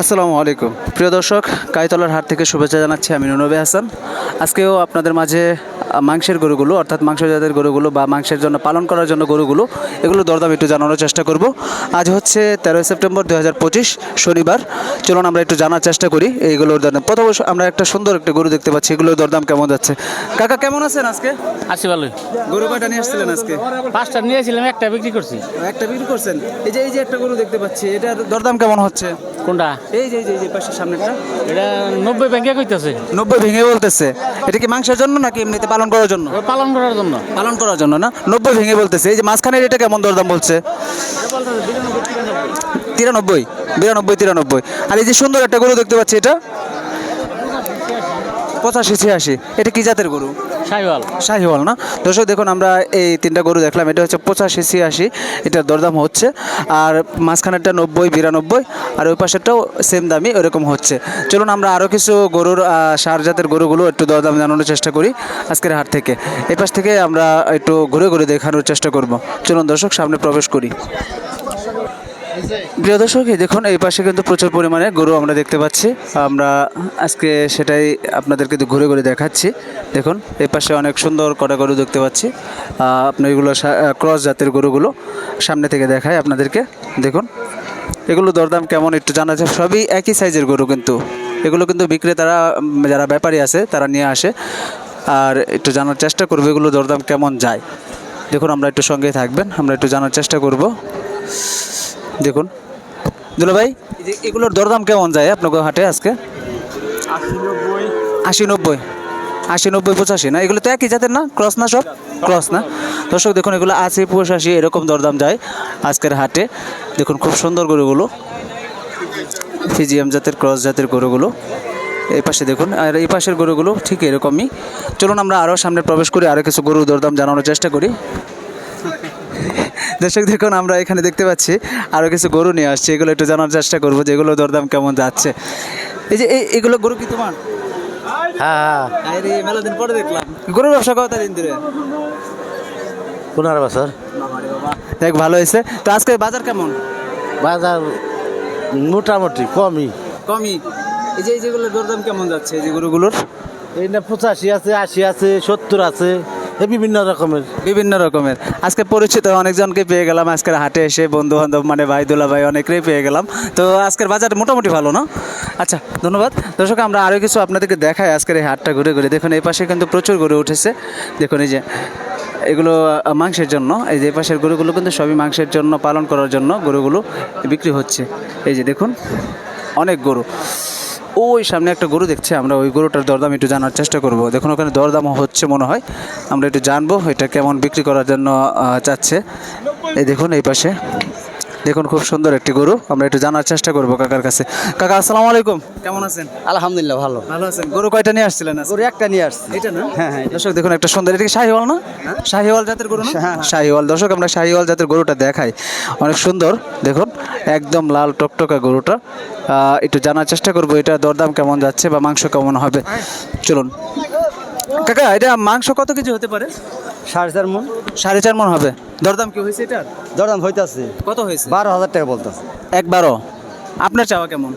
আসসালামু আলাইকুম। প্রিয় দর্শক, কাইতলার হাট থেকে শুভেচ্ছা জানাচ্ছি আমি নুনবে হাসান। আজকেও আপনাদের মাঝে মাংসের গরুগুলো অর্থাৎ মাংস জাতের গরুগুলো বা মাংসের জন্য পালন করার জন্য গরুগুলো এগুলো দরদাম একটু জানানোর চেষ্টা করব। আজ হচ্ছে তেরোই সেপ্টেম্বর দু হাজার পঁচিশ শনিবার। চলুন আমরা একটু জানার চেষ্টা করি এইগুলোর দরদাম। প্রথম আমরা একটা সুন্দর একটা গরু দেখতে পাচ্ছি এগুলোর দরদাম কেমন যাচ্ছে? কাকা কেমন আছেন আজকে? আছি ভালোই। গরু কয়টা নিয়ে আসছিলেন আজকে? পাঁচটা নিয়েছিলাম একটা বিক্রি করছি। একটা বিক্রি করছেন? এই যে এই যে একটা গরু দেখতে পাচ্ছি এটার দরদাম কেমন হচ্ছে? কোনটা? এই যে এই যে পাশের সামনেটা এটা নব্বই ব্যাংকে কইতেছে। নব্বই ভেঙে বলতেছে। এটা কি মাংসের জন্য নাকি এমনিতে পালন করার জন্য? পালন করার জন্য। পালন করার জন্য না? নব্বই ভেঙে বলতেছে। এই যে মাঝখানের এটা কেমন দরদাম বলছে? তিরানব্বই। বিরানব্বই তিরানব্বই। আর এই যে সুন্দর একটা গরু দেখতে পাচ্ছি এটা। পঁচাশি ছিয়াশি। এটা কি জাতের গরু? সাইওয়াল শাহিওয়াল না? দর্শক, দেখুন, আমরা এই তিনটা গরু দেখলাম। এটা হচ্ছে পঁচাশি, ছিয়াশি। এটার দরদাম হচ্ছে। আর মাঝখানেরটা নব্বই, বিরানব্বই। আর ওই পাশেরটাও সেম দামি ওরকম হচ্ছে। চলুন, আমরা আরও কিছু গরুর সার জাতের গরুগুলো একটু দরদাম জানানোর চেষ্টা করি আজকের হাট থেকে। এই পাশ থেকে আমরা একটু ঘুরে ঘুরে দেখানোর চেষ্টা করব। চলুন, দর্শক, সামনে প্রবেশ করি। প্রিয় দর্শক, এই দেখুন, এই পাশে কিন্তু প্রচুর পরিমাণে গরু আমরা দেখতে পাচ্ছি। আমরা আজকে সেটাই আপনাদেরকে ঘুরে ঘুরে দেখাচ্ছি। দেখুন, এই পাশে অনেক সুন্দর কটা গরু দেখতে পাচ্ছি। আপনার এগুলো ক্রস জাতের গরুগুলো সামনে থেকে দেখায় আপনাদেরকে। দেখুন, এগুলো দরদাম কেমন একটু জানা যায় সবই একই সাইজের গরু কিন্তু। এগুলো কিন্তু বিক্রেতারা যারা ব্যাপারী আছে, তারা নিয়ে আসে। আর একটু জানার চেষ্টা করব, এগুলো দরদাম কেমন যায়। দেখুন, আমরা একটু সঙ্গে থাকবেন, আমরা একটু জানার চেষ্টা করব। দেখুন। দুলা ভাই এগুলোর দরদাম কেমন যায় আপনাকে হাটে আজকে? আশি নব্বই। আশি নব্বই। পঁচাশি না? এগুলো তো একই জাতের না? ক্রস না সব? ক্রস না? দর্শক দেখুন এগুলো আশি পঁচাশি এরকম দরদাম যায় আজকের হাটে। দেখুন খুব সুন্দর গরুগুলো। ফিজিয়াম জাতের ক্রস জাতের গরুগুলো। এই পাশে দেখুন আর এই পাশের গরুগুলো ঠিক এরকমই। চলুন আমরা আরও সামনে প্রবেশ করি আরও কিছু গরু দরদাম জানানোর চেষ্টা করি। দর্শক দেখুন আমরা এখানে দেখতে পাচ্ছি আরও কিছু গরু নিয়ে আসছে। এগুলো একটু জানার চেষ্টা করব যে এগুলো দরদাম কেমন যাচ্ছে। এই যে এই এগুলো গরু কি তোমার? হ্যাঁ আরে মেলা দিন পরে দেখলাম। গরুর ব্যবসা কত দিন ধরে? পনেরো বছর। দেখ ভালো হয়েছে। তো আজকে বাজার কেমন? বাজার মোটামুটি কমই। কমই। এই যে এই যেগুলো দরদাম কেমন যাচ্ছে? এই যে গরুগুলোর? এইটা পঁচাশি আছে আশি আছে সত্তর আছে। বিভিন্ন রকমের। বিভিন্ন রকমের। আজকে পরিচিত অনেকজনকে পেয়ে গেলাম। আজকের হাটে এসে বন্ধু বান্ধব মানে ভাই দুলা ভাই অনেকেই পেয়ে গেলাম। তো আজকের বাজার মোটামুটি ভালো, না? আচ্ছা ধন্যবাদ। দর্শক, আমরা আরও কিছু আপনাদেরকে দেখাই আজকের এই হাটটা ঘুরে ঘুরে। দেখুন, এই পাশে কিন্তু প্রচুর গরু উঠেছে। দেখুন, এই যে এগুলো মাংসের জন্য। এই যে পাশের গরুগুলো কিন্তু সবই মাংসের জন্য, পালন করার জন্য গরুগুলো বিক্রি হচ্ছে। এই যে দেখুন, অনেক গরু। ওই সামনে একটা গরু দেখছে, আমরা ওই গরুটার দরদাম একটু জানার চেষ্টা করব। দেখুন, ওখানে দরদাম হচ্ছে মনে হয়। আমরা একটু জানব, এটা কেমন বিক্রি করার জন্য চাচ্ছে। এই দেখুন, এই পাশে। দেখুন খুব সুন্দর একটি গরু। আমরা একটু জানার চেষ্টা করব কাকার কাছে। কাকা আসসালামু আলাইকুম। কেমন আছেন? আলহামদুলিল্লাহ ভালো। ভালো আছেন। গরু কয়টা নিয়ে আসছিলেন? গরু একটা নিয়ে আসছি। এটা না? হ্যাঁ, হ্যাঁ, দর্শক দেখুন একটা সুন্দর এটা কি শাহিওয়াল না? শাহিওয়াল জাতের গরু না? শাহিওয়াল। দর্শক আমরা শাহিওয়াল জাতের গরুটা দেখাই। অনেক সুন্দর দেখুন একদম লাল টকটকা গরুটা। একটু জানার চেষ্টা করব এটা দরদাম কেমন যাচ্ছে বা মাংস কেমন হবে। চলুন। কাকা এটা মাংস কত কেজি হতে পারে? সাড়ে চার মন। সাড়ে চার মন হবে। দরদাম কি হয়েছে এটার? দরদাম হইতাছে। কত হয়েছে? বারো হাজার টাকা বলতেছে। একবারও? আপনার চাওয়া কেমন?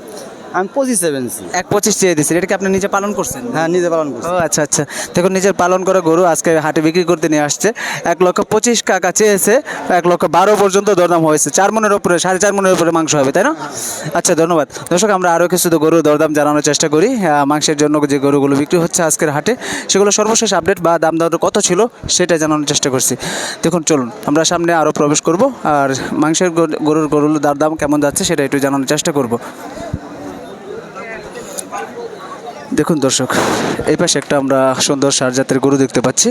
আমি পঁচিশ সেভেন্সি এক পঁচিশ চেয়ে দিচ্ছেন এটা কি আপনি নিজে পালন করছেন? হ্যাঁ নিজে পালন করছি। ও আচ্ছা আচ্ছা। দেখুন নিজের পালন করা গরু আজকে হাটে বিক্রি করতে নিয়ে আসছে। এক লক্ষ পঁচিশ টাকা চেয়েছে এক লক্ষ বারো পর্যন্ত দরদাম হয়েছে। চার মনের উপরে সাড়ে চার মনের উপরে মাংস হবে তাই না? আচ্ছা ধন্যবাদ। দর্শক আমরা আরও কিছু তো গরু দরদাম জানানোর চেষ্টা করি। মাংসের জন্য যে গরুগুলো বিক্রি হচ্ছে আজকের হাটে সেগুলো সর্বশেষ আপডেট বা দাম দর কত ছিল সেটা জানানোর চেষ্টা করছি। দেখুন চলুন আমরা সামনে আরও প্রবেশ করব। আর মাংসের গরু- গরুর গরুর দাম কেমন যাচ্ছে সেটা একটু জানানোর চেষ্টা করব। দেখুন দর্শক এই পাশে একটা আমরা সুন্দর সার জাতের গরু দেখতে পাচ্ছি।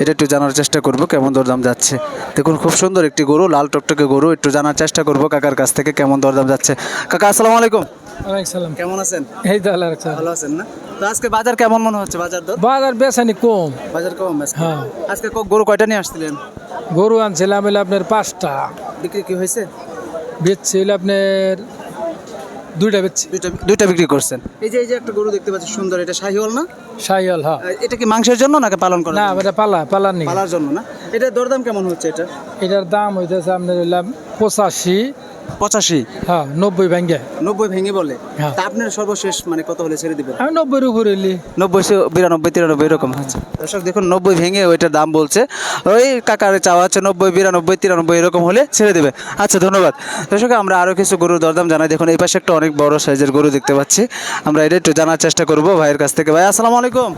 এটা একটু জানার চেষ্টা করব কেমন দরদাম যাচ্ছে। দেখুন খুব সুন্দর একটি গরু লাল টকটকে গরু একটু জানার চেষ্টা করব কাকার কাছ থেকে কেমন দরদাম যাচ্ছে। কাকা আসসালামু আলাইকুম। সালাম। কেমন আছেন? এই তো আল্লাহ ভালো আছেন না? তো আজকে বাজার কেমন মনে হচ্ছে? বাজার দর? বাজার কম। বাজার কম হ্যাঁ। আজকে গরু কয়টা নিয়ে আসছিলেন? গরু আনছিলাম আপনার পাঁচটা। বিক্রি কি হয়েছে? বেচছি হইলে আপনার দুইটা বেচছি। দুইটা দুইটা বিক্রি করছেন? এই যে এই যে একটা গরু দেখতে পাচ্ছি সুন্দর এটা শাহিওয়াল না? শাহিওয়াল হ্যাঁ। এটা কি মাংসের জন্য নাকি পালন করা না এটা পালা পালার নেই পালার জন্য না? এটা দরদাম কেমন হচ্ছে এটা? এটার দাম হইতেছে আপনার হইলাম পঁচাশি। পঁচাশি? হ্যাঁ নব্বই ভেঙ্গে। নব্বই ভেঙে বলে। হ্যাঁ। তা আপনার সর্বশেষ মানে কত হলে ছেড়ে দিবেন? আমি নব্বইয়ের উপরে এলি। নব্বই বিরানব্বই তিরানব্বই এরকম আচ্ছা দর্শক দেখুন নব্বই ভেঙে ওইটার দাম বলছে। ওই কাকার চাওয়া হচ্ছে নব্বই বিরানব্বই তিরানব্বই এরকম হলে ছেড়ে দেবে। আচ্ছা ধন্যবাদ। দর্শক আমরা আরও কিছু গরুর দরদাম জানাই। দেখুন এই পাশে একটা অনেক বড় সাইজের গরু দেখতে পাচ্ছি। আমরা এটা একটু জানার চেষ্টা করব ভাইয়ের কাছ থেকে। ভাই আসসালামু আলাইকুম।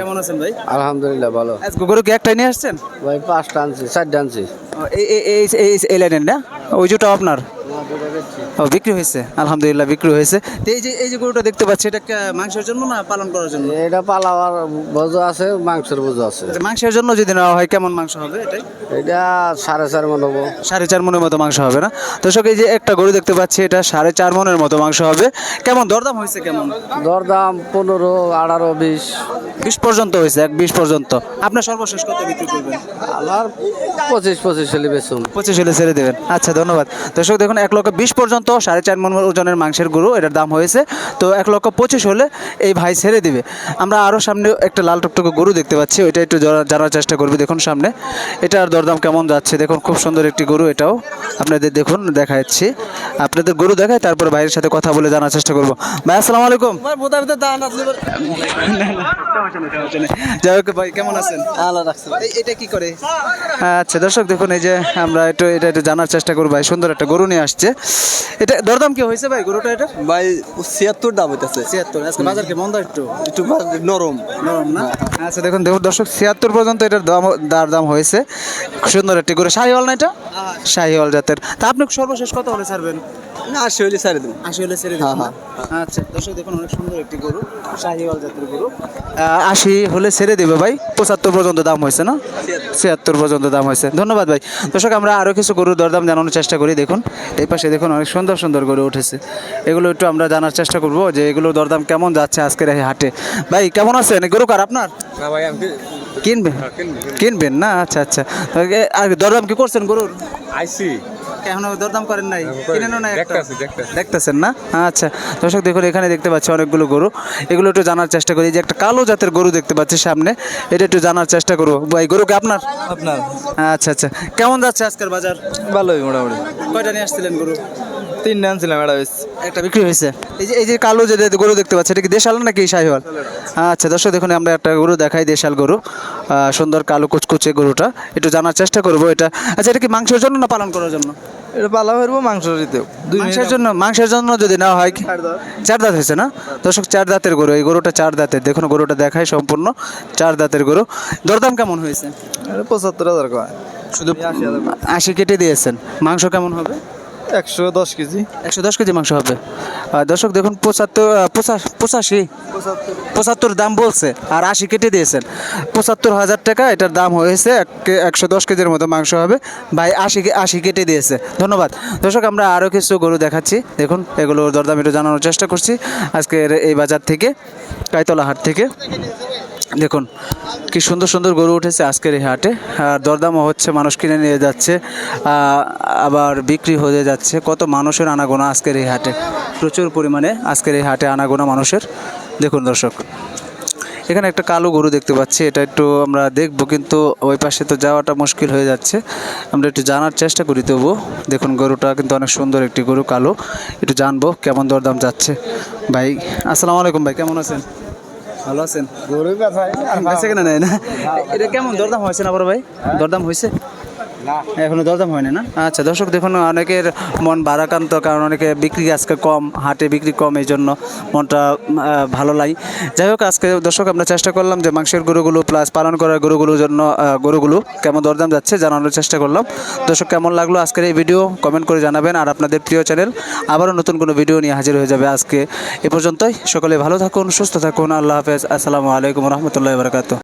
কেমন আছেন ভাই? আলহামদুলিল্লাহ ভালো। আজকে গরু কি একটাই নিয়ে আসছেন? ভাই পাঁচটা আনছি চারটা আনছি। এই এই লাইনের না? ওই আপনার? ও বিক্রি হয়েছে। আলহামদুলিল্লাহ বিক্রি হয়েছে। তো এই যে এই যে গরুটা দেখতে পাচ্ছি এটা মাংসের জন্য না পালন করার জন্য? এটা বোঝো আছে মাংসের বোঝো আছে। আচ্ছা, মাংসের জন্য যদি নেওয়া হয় কেমন মাংস হবে এটাই? এটা সাড়ে চার মন হব সাড়ে চার মনের মতো মাংস হবে না? দর্শক এই যে একটা গরু দেখতে পাচ্ছি এটা সাড়ে চার মনের মতো মাংস হবে। কেমন দরদাম হয়েছে কেমন? দরদাম পনেরো আঠারো বিশ। বিশ পর্যন্ত হয়েছে এক বিশ পর্যন্ত। আপনার সর্বশেষ কত বিক্রি করবেন? আমার পঁচিশ পঁচিশ হলে বেসুম পঁচিশ হলে ছেড়ে দেবেন। আচ্ছা ধন্যবাদ। দর্শক দেখুন এক লক্ষ বিশ পর্যন্ত সাড়ে চার মন ওজনের মাংসের গরু এটার দাম হয়েছে। তো এক লক্ষ পঁচিশ হলে এই ভাই ছেড়ে দিবে। আমরা আরও সামনে একটা লাল টুকটুকু গরু দেখতে পাচ্ছি ওইটা একটু জানার চেষ্টা করবি দেখুন সামনে। এটার দরদাম কেমন যাচ্ছে দেখুন খুব সুন্দর একটি গরু এটাও। আপনাদের দেখুন দেখাচ্ছি। আপনাদের গরু দেখায় তারপর ভাইয়ের সাথে কথা বলে জানার চেষ্টা করব। ভাই আসসালামু আলাইকুম। যাই হোক ভাই কেমন আছেন? এটা কি করে? আচ্ছা দর্শক দেখুন এই যে আমরা একটু এটা একটু জানার চেষ্টা করব ভাই সুন্দর একটা গরু নিয়ে আসছে। এটা দরদাম কি হয়েছে ভাই গরুটা এটা ভাই ছিয়াত্তর দাম হইতেছে। ছিয়াত্তর। আজকে বাজার কি মন্দ একটু? একটু নরম। নরম না? আচ্ছা দেখুন দেখুন দর্শক ছিয়াত্তর পর্যন্ত এটার দাম দার দাম হয়েছে। সুন্দর একটি গরু। শাহিওয়াল না এটা? শাহিওয়াল জাতের। তা আপনি সর্বশেষ কত হলে ছাড়বেন? না আশি হইলে ছাড়ে দেবো। আশি হলে ছেড়ে দেবেন না? আচ্ছা দর্শক দেখুন অনেক সুন্দর একটি গরু শাহিওয়াল জাতের গরু। আশি হলে ছেড়ে দেবে ভাই। পঁচাত্তর পর্যন্ত দাম হয়েছে না? ছিয়াত্তর। পর্যন্ত দাম হয়েছে। ধন্যবাদ ভাই। দর্শক আমরা আরও কিছু গরুর দরদাম জানানোর চেষ্টা করি দেখুন। এই পাশে দেখুন অনেক সুন্দর সুন্দর গরু উঠেছে। এগুলো একটু আমরা জানার চেষ্টা করব যে এগুলোর দরদাম কেমন যাচ্ছে আজকের এই হাটে। ভাই কেমন আছেন? গরু কার আপনার? না ভাই আমি কিনবেন? কিনবেন। না? আচ্ছা আচ্ছা। আর দরদাম কি করছেন গরুর? আইসি। এখনও দরদাম করেন নাই? কিনেনও নাই। দেখতেছেন না? আচ্ছা দর্শক দেখুন এখানে দেখতে পাচ্ছি অনেকগুলো গরু। এগুলো একটু জানার চেষ্টা করি। যে একটা কালো জাতের গরু দেখতে পাচ্ছি সামনে এটা একটু জানার চেষ্টা করব ভাই গরু কি আপনার? আপনার। আচ্ছা আচ্ছা। কেমন যাচ্ছে আজকের বাজার? ভালোই মোটামুটি। কয়টা নিয়ে আসছিলেন গরু? তিনটা আনছিলাম এটা বেশ একটা বিক্রি হয়েছে। এই যে এই যে কালো যে গরু দেখতে পাচ্ছি এটা কি দেশাল নাকি শাহিওয়াল আচ্ছা দর্শক দেখুন আমরা একটা গরু দেখাই দেশাল গরু। সুন্দর কালো কুচকুচে গরুটা। একটু জানার চেষ্টা করব এটা। আচ্ছা এটা কি মাংসের জন্য না পালন করার জন্য? এটা পালা ফেরবো মাংস দিতেও মাংসের জন্য মাংসের জন্য যদি নেওয়া হয় চার দাঁত। হয়েছে না? দর্শক চার দাঁতের গরু। এই গরুটা চার দাঁতের। দেখুন গরুটা দেখায় সম্পূর্ণ। চার দাঁতের গরু। দরদাম কেমন হয়েছে? পঁচাত্তর হাজার শুধু আশি কেটে দিয়েছেন। মাংস কেমন হবে? একশো দশ কেজি। একশো দশ কেজি মাংস হবে। দর্শক দেখুন, পঁচাত্তর পঁচা- পঁচাশি, পঁচাত্তর দাম বলছে আর আশি কেটে দিয়েছেন। পঁচাত্তর হাজার টাকা, এটার দাম হয়েছে এক- একশো দশ কেজির মতো মাংস হবে। ভাই, আশি আশি কেটে দিয়েছে। ধন্যবাদ। দর্শক, আমরা আরও কিছু গরু দেখাচ্ছি। দেখুন এগুলোর দরদাম একটু জানানোর চেষ্টা করছি। আজকের এই বাজার থেকে কাইতলা হাট থেকে। দেখুন, কি সুন্দর সুন্দর গরু উঠেছে আজকের এই হাটে। আর দরদামও হচ্ছে, মানুষ কিনে নিয়ে যাচ্ছে আবার বিক্রি হয়ে যাচ্ছে। কত মানুষের আনাগোনা আজকের এই হাটে। প্রচুর পরিমাণে আজকের এই হাটে আনাগোনা মানুষের। দেখুন দর্শক, এখানে একটা কালো গরু দেখতে পাচ্ছি, এটা একটু আমরা দেখব, কিন্তু ওই পাশে তো যাওয়াটা মুশকিল হয়ে যাচ্ছে। আমরা একটু জানার চেষ্টা করি তবু। দেখুন, গরুটা কিন্তু অনেক সুন্দর একটি গরু, কালো। একটু জানব কেমন দরদাম যাচ্ছে। ভাই, আসসালামু আলাইকুম ভাই, কেমন আছেন? ভালো আছেন? গরু বেঁচে কেনা না? এটা কেমন দরদাম হয়েছে না বড় ভাই? দরদাম হয়েছে? এখনও দরদাম হয়নি না? আচ্ছা দর্শক দেখুন, অনেকের মন বারাকান্ত কারণ অনেকে বিক্রি আজকে কম, হাটে বিক্রি কম, এই জন্য মনটা ভালো লাগে যাই হোক, আজকে দর্শক আমরা চেষ্টা করলাম যে মাংসের গরুগুলো প্লাস পালন করার গরুগুলোর জন্য গরুগুলো কেমন দরদাম যাচ্ছে জানানোর চেষ্টা করলাম। দর্শক, কেমন লাগল আজকের এই ভিডিও কমেন্ট করে জানাবেন। আর আপনাদের প্রিয় চ্যানেল আবারও নতুন কোনো ভিডিও নিয়ে হাজির হয়ে যাবে আজকে এ পর্যন্তই। সকলে ভালো থাকুন, সুস্থ থাকুন। আল্লাহ হাফেজ। আসসালামু আলাইকুম রহমতুল্লাহ বারকাত